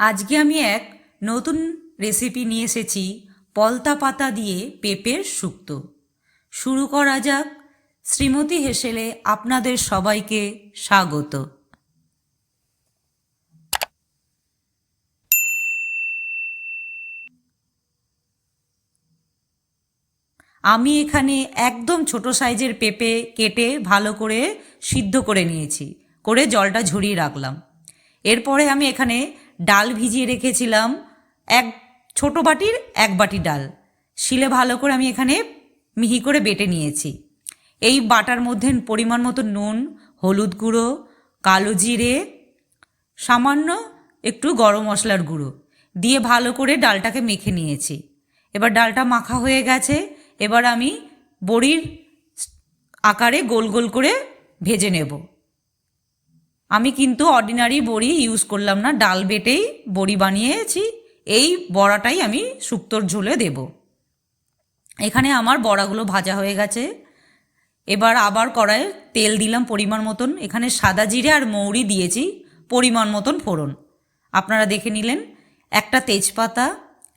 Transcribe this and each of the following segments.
আজকে আমি এক নতুন রেসিপি নিয়ে এসেছি, পলতা পাতা দিয়ে পেঁপের শুক্তো। শুরু করা যাক। শ্রীমতী হেসেলে আপনাদের সবাইকে স্বাগত। আমি এখানে একদম ছোট সাইজের পেঁপে কেটে ভালো করে সিদ্ধ করে নিয়েছি, করে জলটা ঝরিয়ে রাখলাম। এরপরে আমি এখানে ডাল ভিজিয়ে রেখেছিলাম। এক ছোট বাটির এক বাটি ডাল। শিলে ভালো করে আমি এখানে মিহি করে বেটে নিয়েছি। এই বাটার মধ্যে পরিমাণ মতো নুন, হলুদ গুঁড়ো, কালো জিরে, সামান্য একটু গরম মশলার গুঁড়ো দিয়ে ভালো করে ডালটাকে মেখে নিয়েছি। এবার ডালটা মাখা হয়ে গেছে। এবার আমি বড়ির আকারে গোল গোল করে ভেজে নেব। আমি কিন্তু অর্ডিনারি বড়ি ইউজ করলাম না, ডাল বেটেই বড়ি বানিয়েছি, এই বড়াটাই আমি শুক্তোর ঝোলে দেব। এখানে আমার বড়াগুলো ভাজা হয়ে গেছে। এবার আবার কড়াইয়ে তেল দিলাম পরিমাণ মতন। এখানে সাদা জিরে আর মৌরি দিয়েছি, পরিমাণ মতন ফোড়ন। আপনারা দেখে নিলেন, একটা তেজপাতা,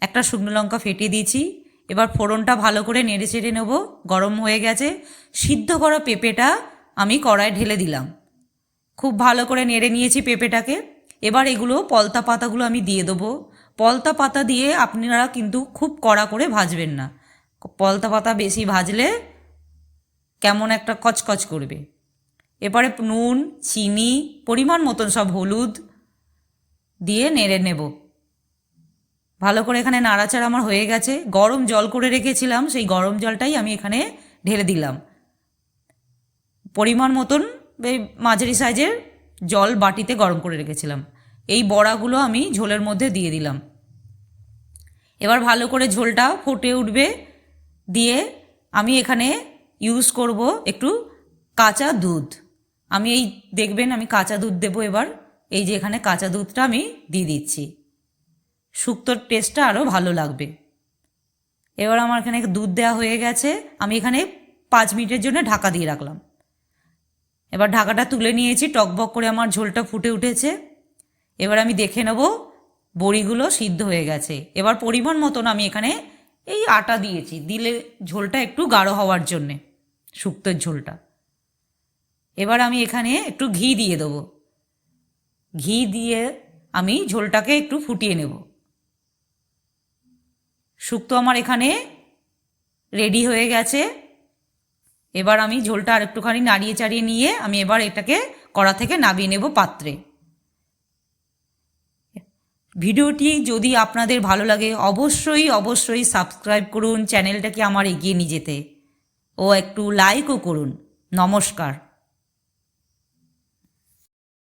একটা শুকনো লঙ্কা ফেটিয়ে দিয়েছি। এবার ফোড়নটা ভালো করে নেড়ে চেড়ে নেব, গরম হয়ে গেছে। সিদ্ধ করা পেঁপেটা আমি কড়ায় ঢেলে দিলাম। খুব ভালো করে নেড়ে নিয়েছি পেঁপেটাকে। এবার এগুলো পলতা পাতাগুলো আমি দিয়ে দেবো। পলতা পাতা দিয়ে আপনারা কিন্তু খুব কড়া করে ভাজবেন না। পলতা পাতা বেশি ভাজলে কেমন একটা কচকচ করবে। এবারে নুন, চিনি, পরিমাণ মতন সব হলুদ দিয়ে নেড়ে নেব। ভালো করে এখানে নাড়াচাড়া আমার হয়ে গেছে। গরম জল করে রেখেছিলাম, সেই গরম জলটাই আমি এখানে ঢেলে দিলাম। পরিমাণ মতন এই মাঝারি সাইজের জল বাটিতে গরম করে রেখেছিলাম। এই বড়াগুলো আমি ঝোলের মধ্যে দিয়ে দিলাম। এবার ভালো করে ঝোলটা ফুটে উঠবে দিয়ে আমি এখানে ইউজ করব একটু কাঁচা দুধ। আমি এই দেখবেন আমি কাঁচা দুধ দেবো এবার। এই যে এখানে কাঁচা দুধটা আমি দিয়ে দিচ্ছি। শুক্তোর টেস্টটা আরও ভালো লাগবে। এবার আমার এখানে দুধ দেওয়া হয়ে গেছে। আমি এখানে পাঁচ মিনিটের জন্য ঢাকা দিয়ে রাখলাম। এবার ঢাকাটা তুলে নিয়েছি, টকবক করে আমার ঝোলটা ফুটে উঠেছে। এবার আমি দেখে নেব বড়িগুলো সিদ্ধ হয়ে গেছে। এবার পরিমাণ মতন আমি এখানে এই আটা দিয়েছি, দিলে ঝোলটা একটু গাঢ় হওয়ার জন্যে, শুক্তোর ঝোলটা। এবার আমি এখানে একটু ঘি দিয়ে দেবো। ঘি দিয়ে আমি ঝোলটাকে একটু ফুটিয়ে নেব। শুক্তো আমার এখানে রেডি হয়ে গেছে। এবার আমি ঝোলটা আর একটুখানি নাড়িয়ে চাড়িয়ে নিয়ে আমি এবার এটাকে কড়া থেকে নামিয়ে নেব পাত্রে। ভিডিওটি যদি আপনাদের ভালো লাগে, অবশ্যই অবশ্যই সাবস্ক্রাইব করুন, চ্যানেলটাকে আমার এগিয়ে নিয়ে যেতে। ও একটু লাইকও করুন। নমস্কার।